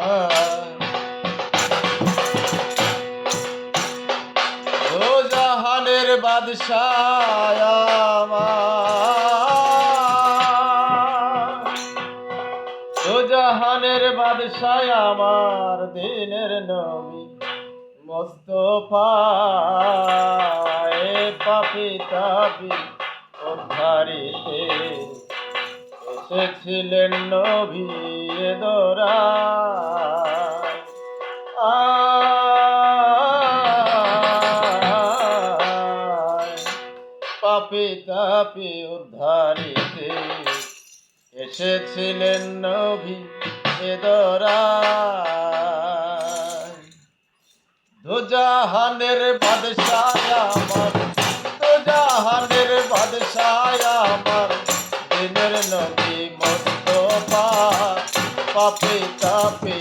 ও জাহানের বাদশায় ও জাহানের বাদশায় আমার দিনের নবী মোস্তফায় পাপি তাপি উদ্ধারিতে এসেছিলেন নবী। যে দোরা পাপি তাপি উদ্ধারিতে এসেছিলেন নভি এ দোরা দুজাহানের বাদশাহ আমার, দুজাহানের বাদশাহ আমার দিনের নবী পাপে তাপে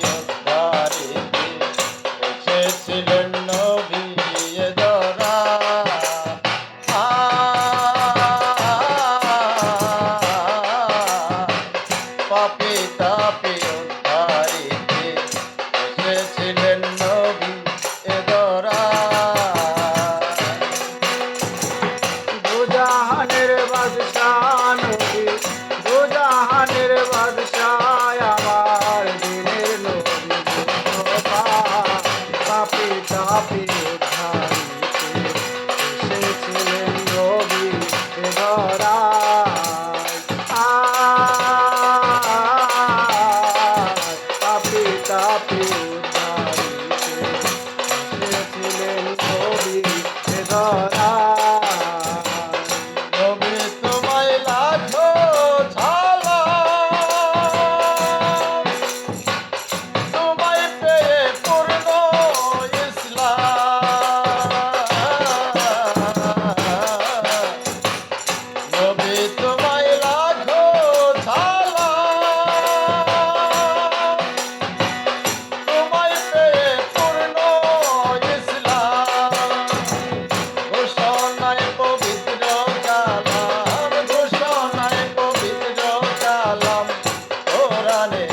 happy. জানে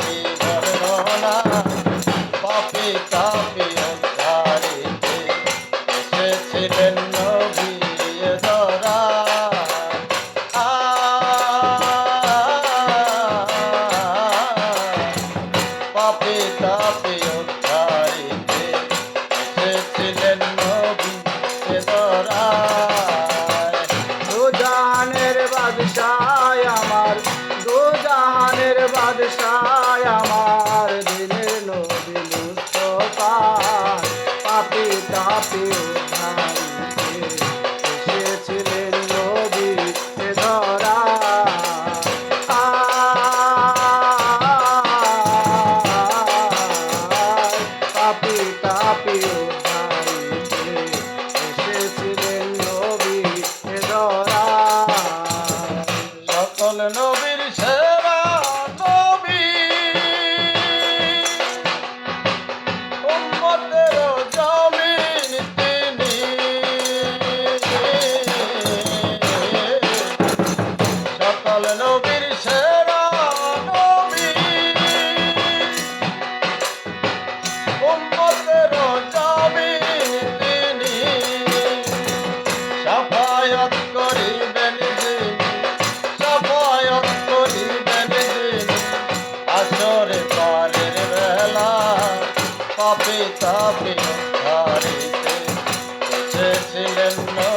死 পাপে তাপে হারিতে না।